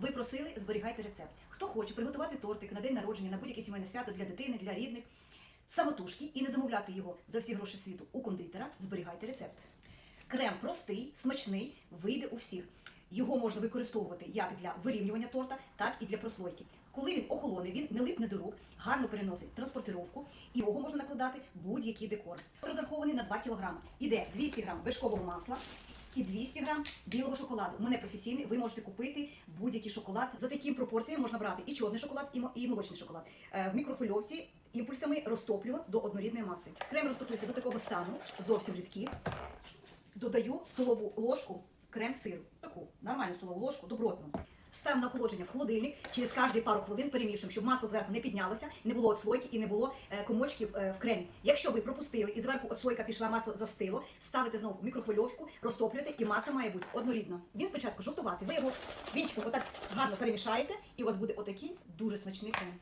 Ви просили, зберігайте рецепт. Хто хоче приготувати тортик на день народження, на будь-яке сімейне свято для дитини, для рідних, самотужки і не замовляти його за всі гроші світу у кондитера, зберігайте рецепт. Крем простий, смачний, вийде у всіх. Його можна використовувати як для вирівнювання торта, так і для прослойки. Коли він охолоне, він не липне до рук, гарно переносить транспортировку, і його можна накладати будь-який декор. Розрахований на 2 кг. Іде 200 г вершкового масла і 200 грам білого шоколаду. У мене професійний, ви можете купити будь-який шоколад. За таким пропорціями можна брати і чорний шоколад, і мо- молочний шоколад. Е, В мікрофильовці імпульсами розтоплюю до однорідної маси. Крем розтопився до такого стану, зовсім рідкий. Додаю столову ложку крем-сиру. Таку нормальну столову ложку, добротну. Став на охолодження в холодильник, через кожні пару хвилин перемішуємо, щоб масло зверху не піднялося, не було отслойки і не було е, комочків е, в кремі. Якщо ви пропустили і зверху отслойка пішла, масло застило, ставите знову в мікрохвильовку, розтоплюєте і маса має бути однорідна. Він спочатку жовтувати. Ви його вінчиком отак гарно перемішаєте, і у вас буде отакий дуже смачний крем.